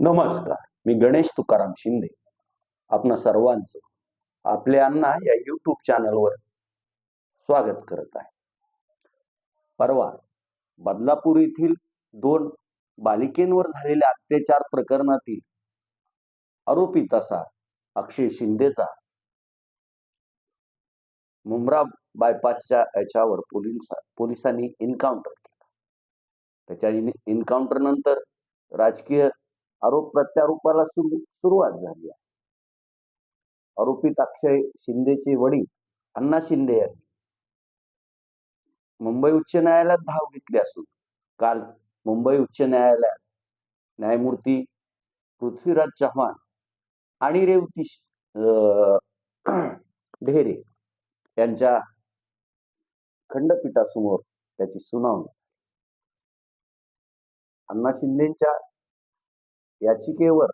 नमस्कार मी गणेश तुकाराम शिंदे. आपणा सर्वांचं आपल्यांना अण्णा या यूट्यूब चॅनलवर स्वागत करत आहे. परवा बदलापूर येथील दोन बालिकेंवर झालेल्या अत्याचार प्रकरणातील आरोपी तसा अक्षय शिंदेचा मुंब्रा बायपासच्या याच्यावर पोलिसा पोलिसांनी एन्काउंटर केला. त्याच्या एन्काउंटर नंतर राजकीय आरोप प्रत्यारोपाला सुरू सुरुवात झाली आहे. आरोपीत अक्षय शिंदेचे वडील अण्णा शिंदे यांनी. मुंबई उच्च न्यायालयात धाव घेतली असून काल मुंबई उच्च न्यायालयात न्यायमूर्ती पृथ्वीराज चव्हाण आणि रेवती अं, ढेरे यांच्या खंडपीठासमोर त्याची सुनावणी अण्णा शिंदेच्या याचिकेवर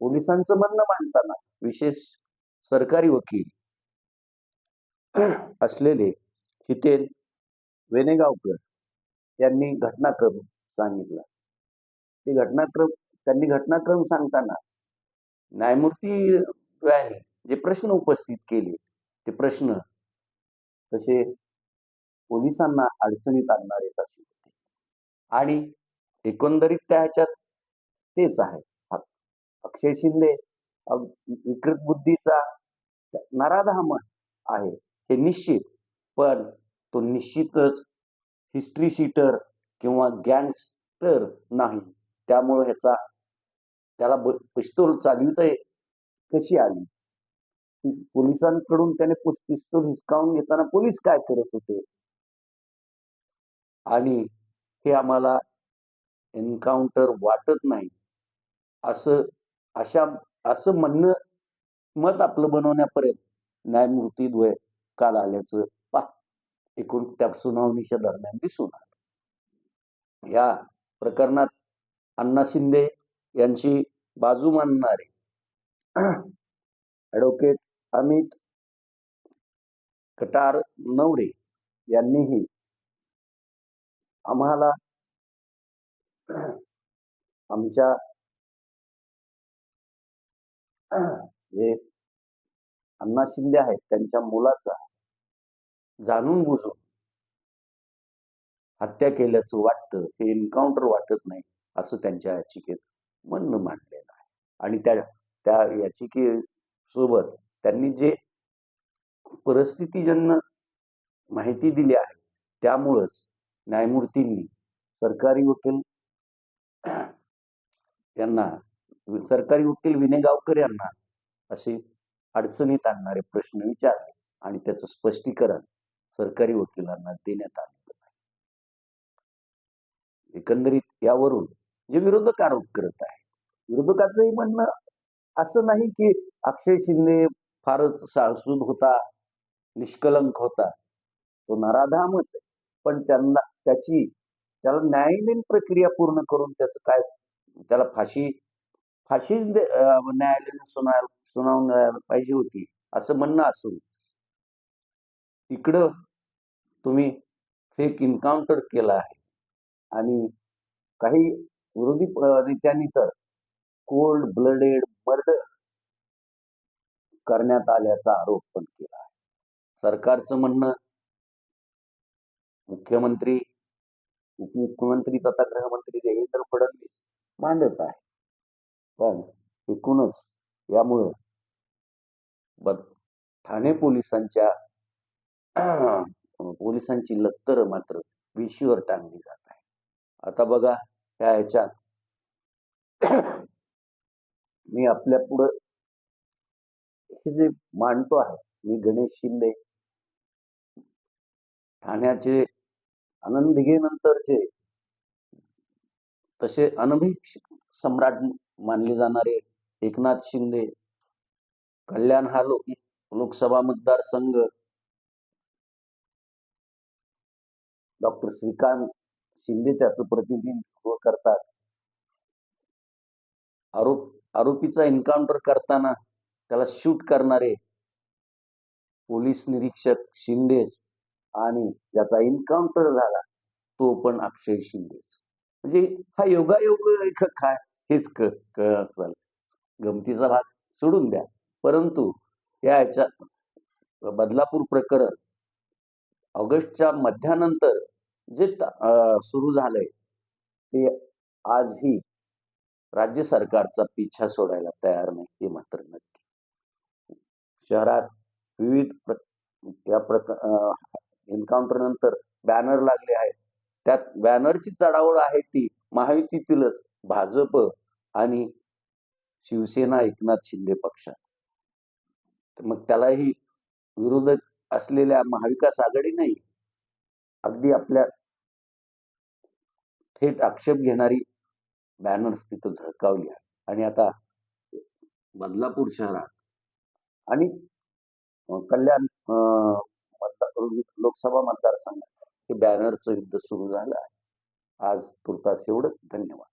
पोलिसांचं म्हणणं मांडताना विशेष सरकारी वकील असलेले हितेन वेनेगावकर यांनी घटनाक्रम सांगितला. ते घटनाक्रम त्यांनी घटनाक्रम सांगताना न्यायमूर्ती द्वयाने जे प्रश्न उपस्थित केले ते प्रश्न तसे पोलिसांना अडचणीत आणणारेच असे होते. आणि एकंदरीत त्या ह्याच्यात तेच आहे. अक्षय शिंदे विकृत बुद्धीचा नराधाम आहे. हे निश्चित. पण तो निश्चितच हिस्ट्री शीटर किंवा गँगस्टर नाही. त्यामुळे ह्याचा त्याला पिस्तूल चालविता कशी आली? पोलिसांकडून त्याने पिस्तूल हिसकावून घेताना पोलीस काय करत होते? आणि हे आम्हाला एन्काउंटर वाटत नाही. असं अशा असं म्हणणं मत आपलं बनवण्यापर्यंत न्यायमूर्ती द्वय काल आल्याचं पा एकूण त्या सुनावणीच्या दरम्यान दिसून आलं. या प्रकरणात अण्णा शिंदे यांची बाजू मानणारे ॲडव्होकेट अमित कटार नवरे यांनीही आम्हाला आमच्या जे अण्णा शिंदे आहेत त्यांच्या मुलाचा जाणून बुजून हत्या केल्याचं वाटतं हे एन्काउंटर वाटत नाही असं त्यांच्या याचिकेत म्हणणं मांडलेलं आहे. आणि त्या त्या याचिके सोबत त्यांनी जे परिस्थितीजन्य माहिती दिली आहे त्यामुळंच न्यायमूर्तींनी सरकारी वकील यांना सरकारी वकील विनय गावकर यांना असे अडचणीत आणणारे प्रश्न विचारले आणि त्याचं स्पष्टीकरण सरकारी वकिलांना देण्यात आलेलं आहे एकंदरीत यावरून जे विरोधक आरोप करत आहे विरोधकाचंही म्हणणं असं नाही की अक्षय शिंदे फारच साळसूद होता निष्कलंक होता तो नराधामच आहे. पण त्यांना त्याची त्याला न्यायालयीन प्रक्रिया पूर्ण करून त्याचं काय त्याला फाशी फाशीच न्यायालयाने सुना सुनावून पाहिजे होती असं म्हणणं असून. इकडं तुम्ही फेक इन्काउंटर केला आहे. आणि काही विरोधी प- नेत्यांनी तर कोल्ड ब्लडेड मर्डर करण्यात आल्याचा आरोप पण केला आहे. सरकारचं म्हणणं मुख्यमंत्री उपमुख्यमंत्री तथा गृहमंत्री देवेंद्र फडणवीस मांडत आहे. पण एकूणच यामुळं ब- ठाणे पोलिसांच्या पोलिसांची लत्तर मात्र विशीवर टांगली जात आहे. आता बघा त्या ह्याच्यात मी आपल्या पुढं हे जे मांडतो आहे मी गणेश शिंदे ठाण्याचे आनंद नंतरचे तसे अनभिक सम्राट मानले जाणारे एकनाथ शिंदे कल्याण हा लोक लोकसभा मतदारसंघ डॉक्टर श्रीकांत शिंदे त्याचं प्रतिनिधित्व करतात. आरोप आरोपीचा एन्काउंटर करताना त्याला शूट करणारे पोलीस निरीक्षक शिंदेच आणि ज्याचा एन्काउंटर झाला तो पण अक्षय शिंदेच. म्हणजे हा योगायोग आहे काय हेच क कळ गमतीचा भाग सोडून द्या. परंतु या ह्याच्यात बदलापूर प्रकरण ऑगस्टच्या मध्यानंतर जे सुरू झालंय ते आजही राज्य सरकारचा पिछा सोडायला तयार नाही हे मात्र नक्की. शहरात विविध प्र या प्रक एन्काउंटर नंतर बॅनर लागले आहेत. त्यात बॅनरची चढावळ आहे ती महायुतीतीलच भाजप आणि शिवसेना एकनाथ शिंदे पक्षात मग त्यालाही विरोधक असलेल्या महाविकास आघाडीनेही अगदी आपल्या थेट आक्षेप घेणारी बॅनर्स तिथं झळकावली आहे आणि आता बदलापूर शहरात आणि कल्याण लोकसभा मतदारसंघात हे बॅनरचं युद्ध सुरू झालं आहे. आज तुर्तास एवढंच. धन्यवाद.